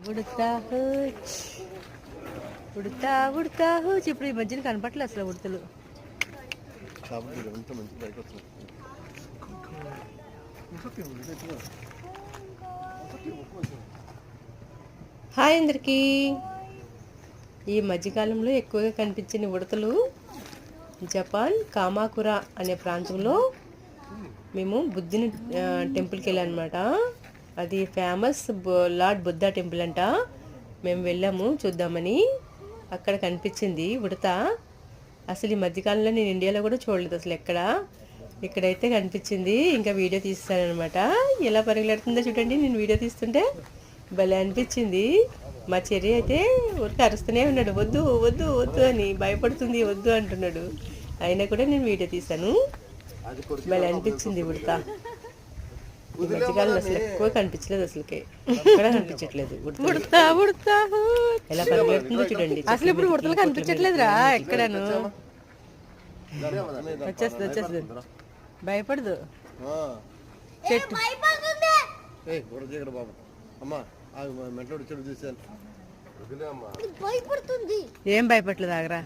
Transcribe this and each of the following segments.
Udatha which. Udatha Udatha which. ఇప్పుడు ఈ మధ్యన కనపట్లే అసలు ఉడతలు హాయ్ అందరికీ ఈ మధ్యకాలంలో ఎక్కువగా కనిపించిన ఉడతలు జపాన్ కామాకురా అనే ప్రాంతంలో మేము బుద్ధిని టెంపుల్కి టెంపుల్కి వెళ్ళామన్నమాట అది ఫేమస్ లార్డ్ బుద్ధ టెంపుల్ అంట. మేము వెళ్ళాము చూద్దామని. అక్కడ కనిపించింది ఉడత. అసలు ఈ మధ్యకాలంలో నేను ఇండియాలో కూడా చూడలేదు అసలు ఎక్కడ. ఇక్కడైతే కనిపించింది. ఇంకా వీడియో తీస్తానమాట ఎలా పరిగెడుతుందో చూడండి. నేను వీడియో తీస్తుంటే భలే అనిపించింది. మా చెర్రి అయితే ఊరికి అరుస్తూనే ఉన్నాడు. వద్దు వద్దు వద్దు అని భయపడుతుంది. వద్దు అంటున్నాడు. అయినా కూడా నేను వీడియో తీశాను భలే అనిపించింది ఉడత. ఈ మధ్యకాలంలో అసలు ఎక్కువ కనిపించలేదు అసలుకే. ఎక్కడ కనిపించట్లేదు. ఉడత ఉడత ఎలా పరిగెడుతుందో చూడండి. అసలు ఇప్పుడు ఉడతలు కనిపించట్లేదురా ఎక్కడను? వచ్చేస్తుంది వచ్చేస్తుంది. భయపడదు. చెట్టు. ఏ భయపడలేదు ఆగరా.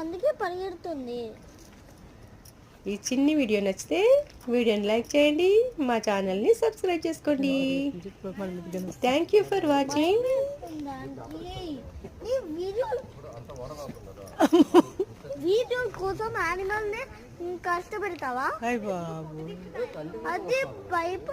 అందుకే పరిగెడుతుంది. ఈ చిన్ని వీడియో నచ్చితే వీడియోని లైక్ చేయండి మా ఛానల్ని సబ్స్క్రైబ్ చేసుకోండి. థ్యాంక్ యూ ఫర్ వాచింగ్ ఈ వీడియో కోసం యానిమల్ని కష్టపెడతావా? అది